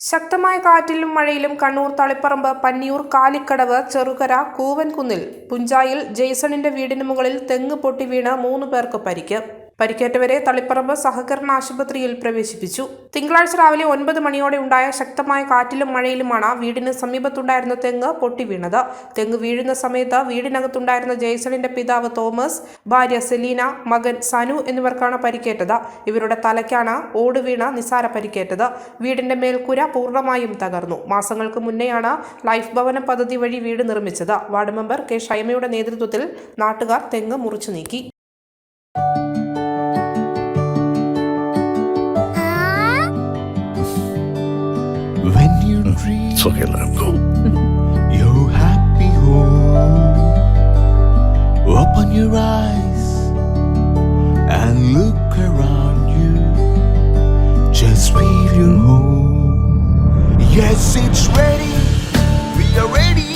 ശക്തമായ കാറ്റിലും മഴയിലും കണ്ണൂർ തളിപ്പറമ്പ് പന്നിയൂർ കാലിക്കടവ് ചെറുകര കൂവൻകുന്നിൽ പുഞ്ചായിൽ ജെയ്സണിന്റെ വീടിന് മുകളിൽ തെങ്ങ് പൊട്ടി വീണ മൂന്ന് പേർക്ക് പരിക്ക്. പരിക്കേറ്റവരെ തളിപ്പറമ്പ് സഹകരണ ആശുപത്രിയിൽ പ്രവേശിപ്പിച്ചു. തിങ്കളാഴ്ച രാവിലെ ഒൻപത് മണിയോടെ ഉണ്ടായ ശക്തമായ കാറ്റിലും മഴയിലുമാണ് വീടിന് സമീപത്തുണ്ടായിരുന്ന തെങ്ങ് പൊട്ടി വീണത്. തെങ്ങ് വീഴുന്ന സമയത്ത് വീടിനകത്തുണ്ടായിരുന്ന ജെയ്സണിന്റെ പിതാവ് തോമസ് ഭാര്യ സെലീന മകൻ സനു എന്നിവർക്കാണ് പരിക്കേറ്റത്. ഇവരുടെ തലയ്ക്കാണ് ഓട് വീണ നിസാര പരിക്കേറ്റത്. വീടിന്റെ മേൽക്കൂര പൂർണമായും തകർന്നു. മാസങ്ങൾക്ക് മുന്നെയാണ് ലൈഫ് ഭവന പദ്ധതി വഴി വീട് നിർമ്മിച്ചത്. Ward member K. ഷൈമയുടെ നേതൃത്വത്തിൽ നാട്ടുകാർ തെങ്ങ് മുറിച്ചു നീക്കി. When you dream It's okay, go. your happy home, open your eyes and look around you. Just feel your home. Yes, it's ready. We are ready